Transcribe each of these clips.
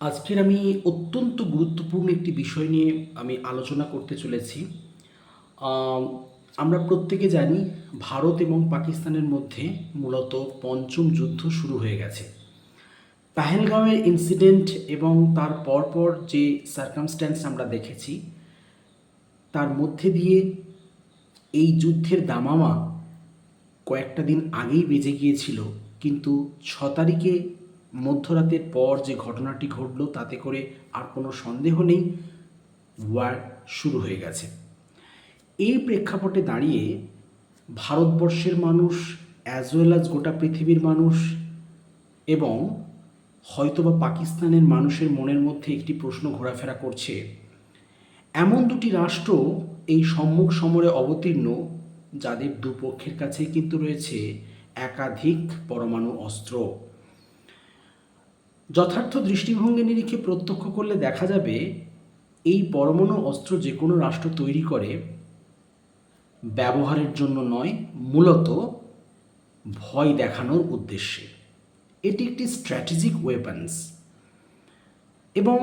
আজকের আমি অত্যন্ত গুরুত্বপূর্ণ একটি বিষয় নিয়ে আমি আলোচনা করতে চলেছি। আমরা প্রত্যেকে জানি ভারত এবং পাকিস্তানের মধ্যে মূলত পঞ্চম যুদ্ধ শুরু হয়ে গেছে। পাহেলগাঁওয়ের ইনসিডেন্ট এবং তার পরপর যে সার্কামস্ট্যান্স আমরা দেখেছি, তার মধ্যে দিয়ে এই যুদ্ধের দামামা কয়েকটা দিন আগেই বেজে গিয়েছিল, কিন্তু ছ তারিখে মধ্যরাতের পর যে ঘটনাটি ঘটলো, তাতে করে আর কোনো সন্দেহ নেই, ওয়ার শুরু হয়ে গেছে। এই প্রেক্ষাপটে দাঁড়িয়ে ভারতবর্ষের মানুষ অ্যাজ ওয়েল অ্যাজ গোটা পৃথিবীর মানুষ এবং হয়তোবা পাকিস্তানের মানুষের মনের মধ্যে একটি প্রশ্ন ঘোরাফেরা করছে, এমন দুটি রাষ্ট্র এই সম্মুখ সমরে অবতীর্ণ, যাদের দুপক্ষের কাছে কিন্তু রয়েছে একাধিক পরমাণু অস্ত্র। যথার্থ দৃষ্টিভঙ্গি নিরিখে প্রত্যক্ষ করলে দেখা যাবে, এই পরমাণু অস্ত্র যে কোনো রাষ্ট্র তৈরি করে, ব্যবহারের জন্য নয়, মূলত ভয় দেখানোর উদ্দেশ্যে। এটি একটি স্ট্র্যাটেজিক ওয়েপন্স এবং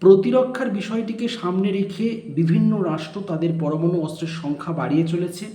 প্রতিরক্ষার বিষয়টিকে সামনে রেখে বিভিন্ন রাষ্ট্র তাদের পরমাণু অস্ত্রের সংখ্যা বাড়িয়ে চলেছে।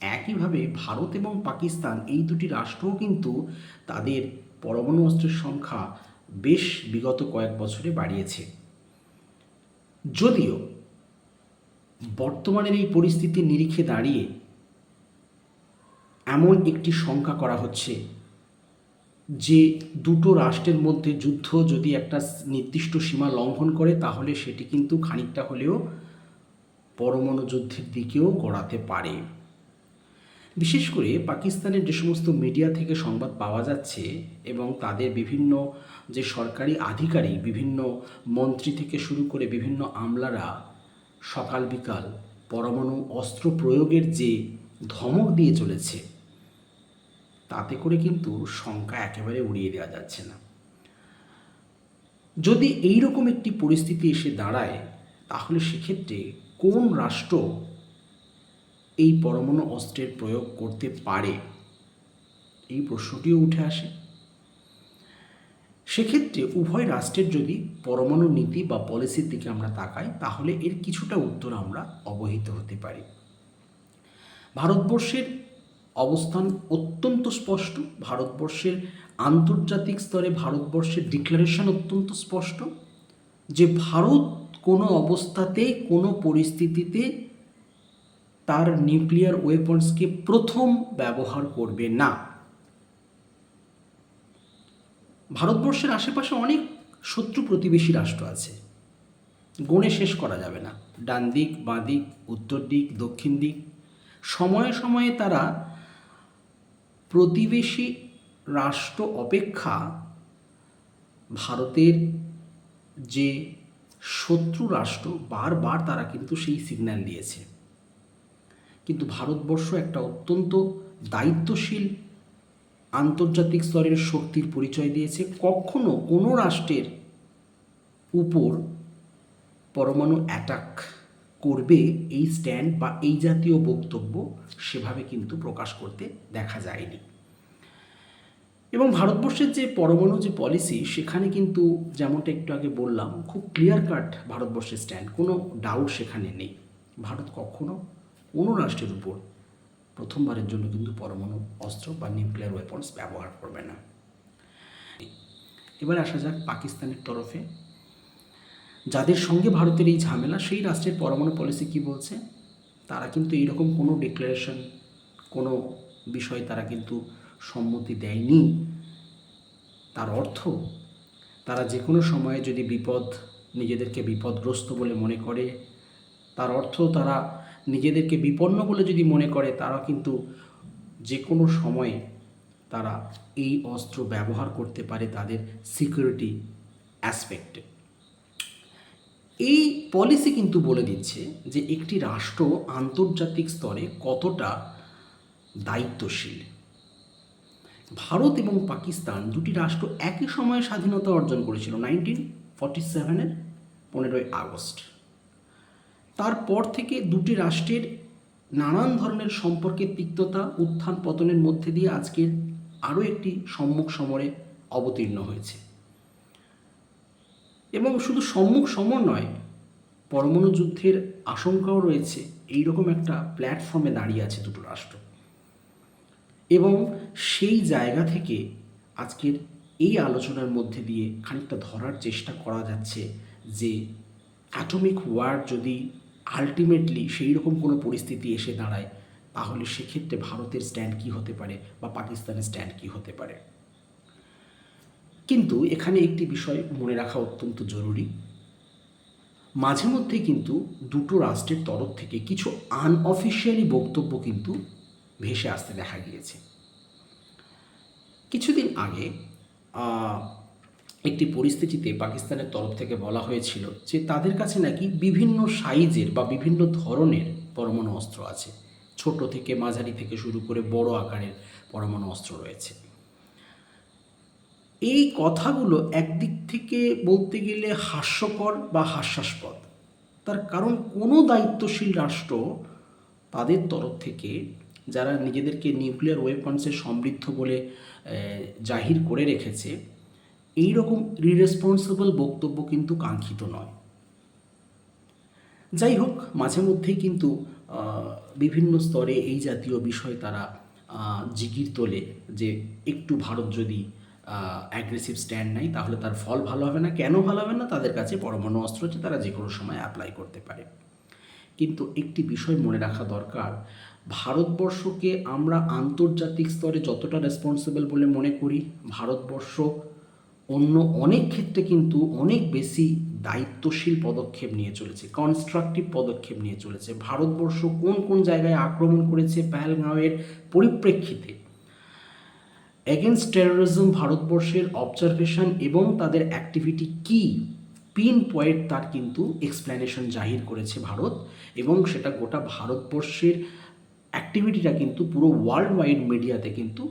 একইভাবে ভারত এবং পাকিস্তান এই দুটি রাষ্ট্রও কিন্তু তাদের পরমাণু অস্ত্রের সংখ্যা বেশ বিগত কয়েক বছরে বাড়িয়েছে। যদিও বর্তমানের এই পরিস্থিতির নিরিখে দাঁড়িয়ে এমন একটি শঙ্কা করা হচ্ছে যে দুটো রাষ্ট্রের মধ্যে যুদ্ধ যদি একটা নির্দিষ্ট সীমা লঙ্ঘন করে, তাহলে সেটি কিন্তু খানিকটা হলেও পরমাণু যুদ্ধের দিকেও গড়াতে পারে। বিশেষ করে পাকিস্তানের যে সমস্ত মিডিয়া থেকে সংবাদ পাওয়া যাচ্ছে এবং তাদের বিভিন্ন যে সরকারি আধিকারিক, বিভিন্ন মন্ত্রী থেকে শুরু করে বিভিন্ন আমলারা সকাল বিকাল পরমাণু অস্ত্র প্রয়োগের যে ধমক দিয়ে চলেছে, তাতে করে কিন্তু শঙ্কা একেবারে উড়িয়ে দেওয়া যাচ্ছে না। যদি এই রকম একটি পরিস্থিতি এসে দাঁড়ায়, তাহলে সেক্ষেত্রে কোন রাষ্ট্র এই পরমাণু অস্ত্রের প্রয়োগ করতে পারে? এই প্রশ্নটিও উঠে আসে। সেক্ষেত্রে উভয় রাষ্ট্রের যদি পরমাণু নীতি বা পলিসির দিকে আমরা তাকাই, তাহলে এর কিছুটা উত্তর আমরা অবহিত হতে পারি। ভারতবর্ষের অবস্থান অত্যন্ত স্পষ্ট। ভারতবর্ষের আন্তর্জাতিক স্তরে ভারতবর্ষের ডিক্লারেশন অত্যন্ত স্পষ্ট যে ভারত কোনো অবস্থাতেই কোনো পরিস্থিতিতে তার নিউক্লিয়ার ওয়েপন্সকে প্রথম ব্যবহার করবে না। ভারতবর্ষের আশেপাশে অনেক শত্রু প্রতিবেশী রাষ্ট্র আছে। গণে শেষ করা যাবে না। ডান দিক, বাঁ দিক, উত্তর দিক, দক্ষিণ দিক। সময়ে সময়ে তারা প্রতিবেশী রাষ্ট্র অপেক্ষা ভারতের যে শত্রু রাষ্ট্র, বারবার তারা কিন্তু সেই সিগন্যাল দিয়েছে। কিন্তু ভারতবর্ষ একটা অত্যন্ত দায়িত্বশীল আন্তর্জাতিক স্তরের শক্তির পরিচয় দিয়েছে। কখনো কোনো রাষ্ট্রের উপর পরমাণু অ্যাটাক করবে এই স্ট্যান্ড বা এই জাতীয় বক্তব্য সেভাবে কিন্তু প্রকাশ করতে দেখা যায়নি। এবং ভারতবর্ষের যে পরমাণু যে পলিসি সেখানে কিন্তু যেমনটা একটু আগে বললাম, খুব ক্লিয়ার কাট ভারতবর্ষের স্ট্যান্ড কোনো ডাউট সেখানে নেই। ভারত কখনো কোনো রাষ্ট্রের উপর। প্রথমবারের জন্য কিন্তু পরমাণু, অস্ত্র বা নিউক্লিয়ার ওয়েপন্স ব্যবহার করবে না। এবার আসা যাক পাকিস্তানের তরফে। যাদের সঙ্গে ভারতের এই ঝামেলা, সেই রাষ্ট্রের পরমাণু পলিসি কি বলছে? তারা কিন্তু এইরকম কোনো ডিক্লারেশন কোনো বিষয় তারা কিন্তু সম্মতি দেয়নি। তার অর্থ, তারা যে কোনো সময়ে যদি বিপদ, নিজেদেরকে বিপদগ্রস্ত বলে মনে করে, তার অর্থ তারা নিজেদেরকে বিপন্ন বলে যদি মনে করে, তারা কিন্তু যে কোনো সময়ে তারা এই অস্ত্র ব্যবহার করতে পারে তাদের সিকিউরিটি অ্যাসপেক্টে এই পলিসি কিন্তু বলে দিচ্ছে যে একটি রাষ্ট্র আন্তর্জাতিক স্তরে কতটা দায়িত্বশীল। ভারত এবং পাকিস্তান দুটি রাষ্ট্র একই সময়ে স্বাধীনতা অর্জন করেছিল নাইনটিন ফর্টি সেভেনের পনেরোই আগস্ট। তারপর থেকে দুটি রাষ্ট্রের নানান ধরনের সম্পর্কের তিক্ততা, উত্থান পতনের মধ্যে দিয়ে আজকের আরও একটি সম্মুখ সমরে অবতীর্ণ হয়েছে। এবং শুধু সম্মুখ সমর নয়, পরমাণু যুদ্ধের আশঙ্কাও রয়েছে। এই রকম একটা প্ল্যাটফর্মে দাঁড়িয়ে আছে দুটো রাষ্ট্র। এবং সেই জায়গা থেকে আজকের এই আলোচনার মধ্যে দিয়ে খানিকটা ধরার চেষ্টা করা যাচ্ছে যে অ্যাটমিক ওয়ার যদি আলটিমেটলি সেই রকম কোনো পরিস্থিতি এসে দাঁড়ায়, তাহলে সেক্ষেত্রে ভারতের স্ট্যান্ড কী হতে পারে বা পাকিস্তানের স্ট্যান্ড কী হতে পারে? কিন্তু এখানে একটি বিষয় মনে রাখা অত্যন্ত জরুরি। মাঝে মধ্যে কিন্তু দুটো রাষ্ট্রের তরফ থেকে কিছু আনঅফিসিয়ালি বক্তব্য কিন্তু ভেসে আসতে দেখা গিয়েছে। কিছুদিন আগে একটি পরিস্থিতিতে পাকিস্তানের তরফ থেকে বলা হয়েছিল যে তাদের কাছে নাকি বিভিন্ন সাইজের বা বিভিন্ন ধরনের পরমাণু অস্ত্র আছে। ছোট থেকে মাঝারি থেকে শুরু করে বড় আকারের পরমাণু অস্ত্র রয়েছে। এই কথাগুলো একদিক থেকে বলতে গেলে হাস্যকর বা হাস্যাস্পদ। তার কারণ কোনো দায়িত্বশীল রাষ্ট্র তাদের তরফ থেকে যারা নিজেদেরকে নিউক্লিয়ার ওয়েপন্সে সমৃদ্ধ বলে জাহির করে রেখেছে এই রকম রিরেসপন্সিবল বক্তব্য কিন্তু কাঙ্ক্ষিত নয়। যাই হোক, মাঝে মধ্যেই কিন্তু বিভিন্ন স্তরে এই জাতীয় বিষয় তারা জিগির তোলে যে একটু ভারত যদি অ্যাগ্রেসিভ স্ট্যান্ড নেয়, তাহলে তার ফল ভালো হবে না। কেন ভালো হবে না? তাদের কাছে পরমাণু অস্ত্র হচ্ছে, তারা যে কোনো সময় অ্যাপ্লাই করতে পারে। কিন্তু একটি বিষয় মনে রাখা দরকার, ভারতবর্ষকে আমরা আন্তর্জাতিক স্তরে যতটা রেসপন্সিবল বলে মনে করি, ভারতবর্ষ অন্য অনেক ক্ষেত্রে কিন্তু অনেক বেশি দায়িত্বশীল পদক্ষেপ নিয়ে চলেছে কনস্ট্রাকটিভ পদক্ষেপ নিয়ে চলেছে। ভারতবর্ষ কোন কোন জায়গায় আক্রমণ করেছে পেহেলগাঁওয়ের পরিপ্রেক্ষিতে? এগেনস্ট টেরোরিজম ভারতবর্ষের অবজারভেশন এবং তাদের অ্যাক্টিভিটি কি? পিন পয়েন্ট তার কিন্তু এক্সপ্লেনেশন জাহির করেছে ভারত এবং সেটা গোটা ভারতবর্ষের অ্যাক্টিভিটিটা কিন্তু পুরো ওয়ার্ল্ড ওয়াইড মিডিয়াতে কিন্তু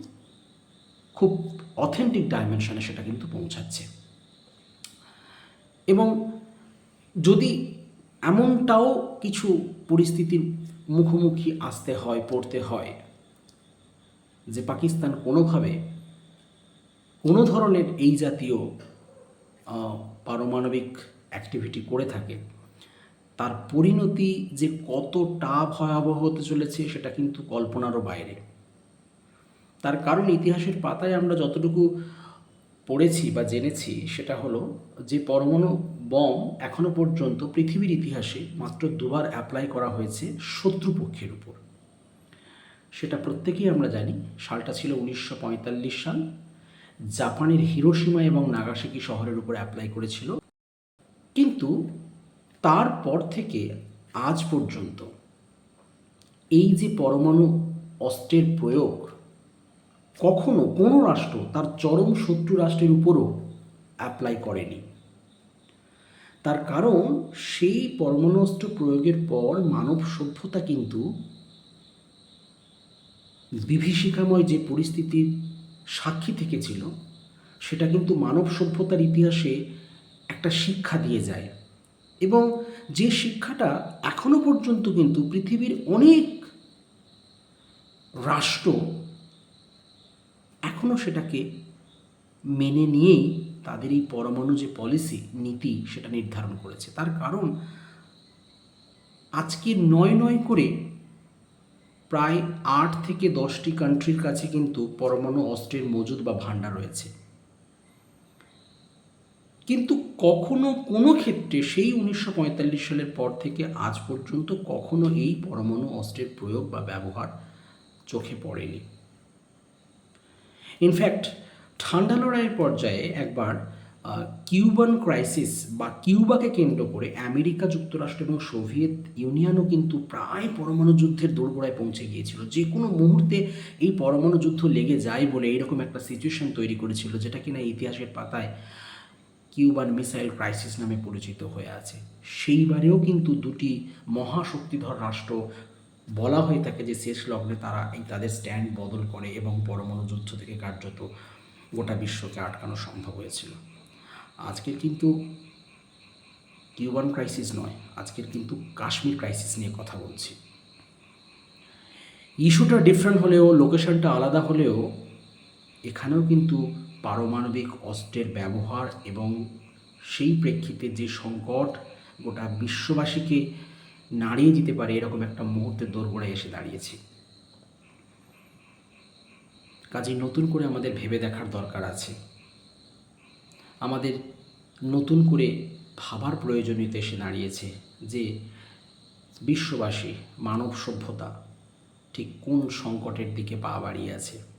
খুব অথেন্টিক ডাইমেনশনে সেটা কিন্তু পৌঁছাচ্ছে। এবং যদি এমনটাও কিছু পরিস্থিতির মুখোমুখি আসতে হয়, পড়তে হয়, যে পাকিস্তান কোনোভাবে কোনো ধরনের এই জাতীয় পারমাণবিক অ্যাক্টিভিটি করে থাকে, তার পরিণতি যে কতটা ভয়াবহ হতে চলেছে সেটা কিন্তু কল্পনারও বাইরে। তার কারণ ইতিহাসের পাতায় আমরা যতটুকু পড়েছি বা জেনেছি, সেটা হলো যে পরমাণু বম এখনও পর্যন্ত পৃথিবীর ইতিহাসে মাত্র দুবার অ্যাপ্লাই করা হয়েছে শত্রুপক্ষের উপর। সেটা প্রত্যেকেই আমরা জানি। সালটা ছিল উনিশশো পঁয়তাল্লিশ সাল। জাপানের হিরোসীমা এবং নাগাসাকি শহরের উপর অ্যাপ্লাই করেছিল। কিন্তু তারপর থেকে আজ পর্যন্ত এই যে পরমাণু অস্ত্রের প্রয়োগ কখনো কোনো রাষ্ট্র তার চরম শত্রু রাষ্ট্রের উপরও অ্যাপ্লাই করেনি। তার কারণ সেই পরমাণুস্ত্র প্রয়োগের পর মানব সভ্যতা কিন্তু বিভীষিকাময় যে পরিস্থিতির সাক্ষী থেকেছিল, সেটা কিন্তু মানব সভ্যতার ইতিহাসে একটা শিক্ষা দিয়ে যায়। এবং যে শিক্ষাটা এখনও পর্যন্ত কিন্তু পৃথিবীর অনেক রাষ্ট্র এখনও সেটাকে মেনে নিয়েই তাদের এই পরমাণু যে পলিসি নীতি, সেটা নির্ধারণ করেছে। তার কারণ আজকে নয় নয় করে প্রায় আট থেকে দশটি কান্ট্রির কাছে কিন্তু পরমাণু অস্ত্রের মজুদ বা ভাণ্ডার রয়েছে। কিন্তু কখনো কোনো ক্ষেত্রে সেই উনিশশো পঁয়তাল্লিশ সালের পর থেকে আজ পর্যন্ত কখনো এই পরমাণু অস্ত্রের প্রয়োগ বা ব্যবহার চোখে পড়েনি। ইনফ্যাক্ট ঠান্ডা লড়াইয়ের পর্যায়ে একবার কিউবান ক্রাইসিস বা কিউবাকে কেন্দ্র করে আমেরিকা যুক্তরাষ্ট্র এবং সোভিয়েত ইউনিয়নও কিন্তু প্রায় পরমাণু যুদ্ধের দোরগোড়ায় পৌঁছে গিয়েছিল। যে কোনো মুহূর্তে এই পরমাণু যুদ্ধ লেগে যায় বলে এইরকম একটা সিচুয়েশন তৈরি করেছিল, যেটা কিনা ইতিহাসের পাতায় কিউবান মিসাইল ক্রাইসিস নামে পরিচিত হয়ে আছে। সেইবারেও কিন্তু দুটি মহাশক্তিধর রাষ্ট্র বলা হয়ে থাকে যে শেষ লগ্নে তারা এই তাদের স্ট্যান্ড বদল করে এবং পরমাণু যুদ্ধ থেকে কার্যত গোটা বিশ্বকে আটকানো সম্ভব হয়েছিল। আজকের কিন্তু কিউবান ক্রাইসিস নয়, আজকের কিন্তু কাশ্মীর ক্রাইসিস নিয়ে কথা বলছি। ইস্যুটা ডিফারেন্ট হলেও লোকেশনটা আলাদা হলেও, এখানেও কিন্তু পারমাণবিক অস্ত্রের ব্যবহার এবং সেই প্রেক্ষিতে যে সংকট গোটা বিশ্ববাসীকে নাড়িয়ে দিতে পারে এরকম একটা মুহূর্তে দোরগোড়ায় এসে দাঁড়িয়েছে। কাজেই নতুন করে আমাদের ভেবে দেখার দরকার আছে। আমাদের নতুন করে ভাবার প্রয়োজনীয়তা এসে দাঁড়িয়েছে যে বিশ্ববাসী মানব সভ্যতা ঠিক কোন সংকটের দিকে পা বাড়িয়ে আছে।